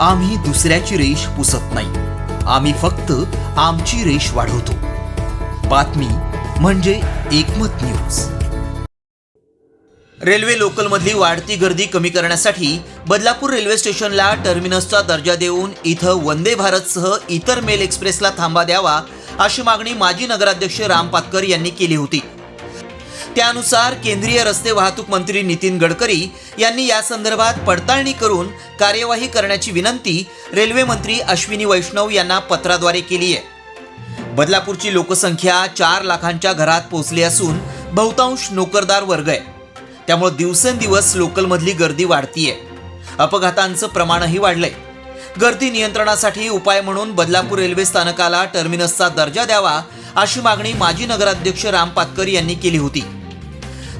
आम्ही दुसऱ्याची रेष पुसत नाही. आम्ही फक्त आमची रेष वाढवतो. बातमी म्हणजे एकमत न्यूज. रेल्वे लोकलमधली वाढती गर्दी कमी करण्यासाठी बदलापूर रेल्वे स्टेशनला टर्मिनसचा दर्जा देऊन इथं वंदे भारतसह इतर मेल एक्सप्रेसला थांबा द्यावा अशी मागणी माजी नगराध्यक्ष राम पातकर यांनी केली होती. त्यानुसार केंद्रीय रस्ते वाहतूक मंत्री नितीन गडकरी यांनी या संदर्भात पडताळणी करून कार्यवाही करण्याची विनंती रेल्वे मंत्री अश्विनी वैष्णव यांना पत्राद्वारे केली आहे. बदलापूरची लोकसंख्या चार लाखांच्या घरात पोहोचली असून बहुतांश नोकरदार वर्ग आहे. त्यामुळे दिवसेंदिवस लोकलमधली गर्दी वाढतीये. अपघातांचं प्रमाणही वाढलंय. गर्दी नियंत्रणासाठी उपाय म्हणून बदलापूर रेल्वे स्थानकाला टर्मिनसचा दर्जा द्यावा अशी मागणी माजी नगराध्यक्ष राम पातकर यांनी केली होती.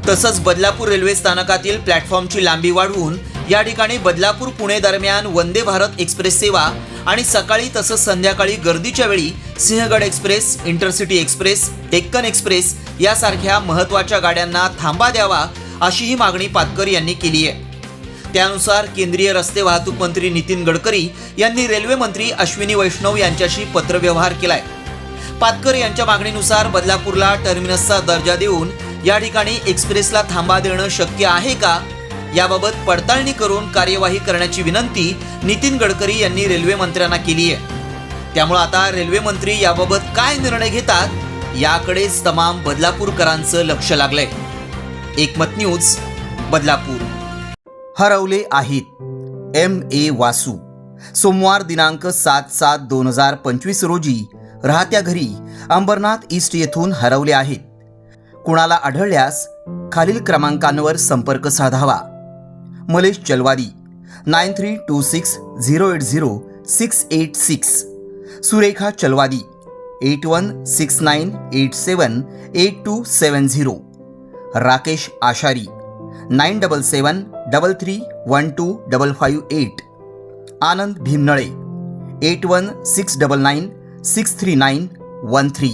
तसंच बदलापूर रेल्वे स्थानकातील प्लॅटफॉर्मची लांबी वाढवून या ठिकाणी बदलापूर पुणे दरम्यान वंदे भारत एक्सप्रेस सेवा आणि सकाळी तसंच संध्याकाळी गर्दीच्या वेळी Sinhagad express intercity express Deccan express यासारख्या महत्त्वाच्या गाड्यांना थांबा द्यावा अशीही मागणी पातकर यांनी केली आहे. त्यानुसार केंद्रीय रस्ते वाहतूक मंत्री नितीन गडकरी यांनी रेल्वे मंत्री अश्विनी वैष्णव यांच्याशी पत्रव्यवहार केलाय. पातकर यांच्या मागणीनुसार बदलापूरला टर्मिनसचा दर्जा देऊन या ठिकाणी एक्सप्रेसला थांबा देणं शक्य आहे का? याबाबत पडताळणी करून कार्यवाही करण्याची विनंती नितीन गडकरी यांनी रेल्वे मंत्र्यांना केली आहे. त्यामुळे आता रेल्वे मंत्री याबाबत काय निर्णय घेतात याकडेच तमाम बदलापूरकरांचं लक्ष लागलंय. एकमत न्यूज बदलापूर. हरवले आहेत. M A Vasu. सोमवार दिनांक सात सात दोन हजार पंचवीस रोजी राहत्या घरी अंबरनाथ ईस्ट येथून हरवले आहेत. कुणाला आढळल्यास खालील क्रमांकांवर संपर्क साधावा. Malesh Chalwadi nine three two six zero eight zero six eight six. Surekha Chalwadi eight one six nine eight seven eight two seven zero. Rakesh Ashari nine double seven double three one two double five eight. Anand Bhimnale eight one six double nine six three nine one three.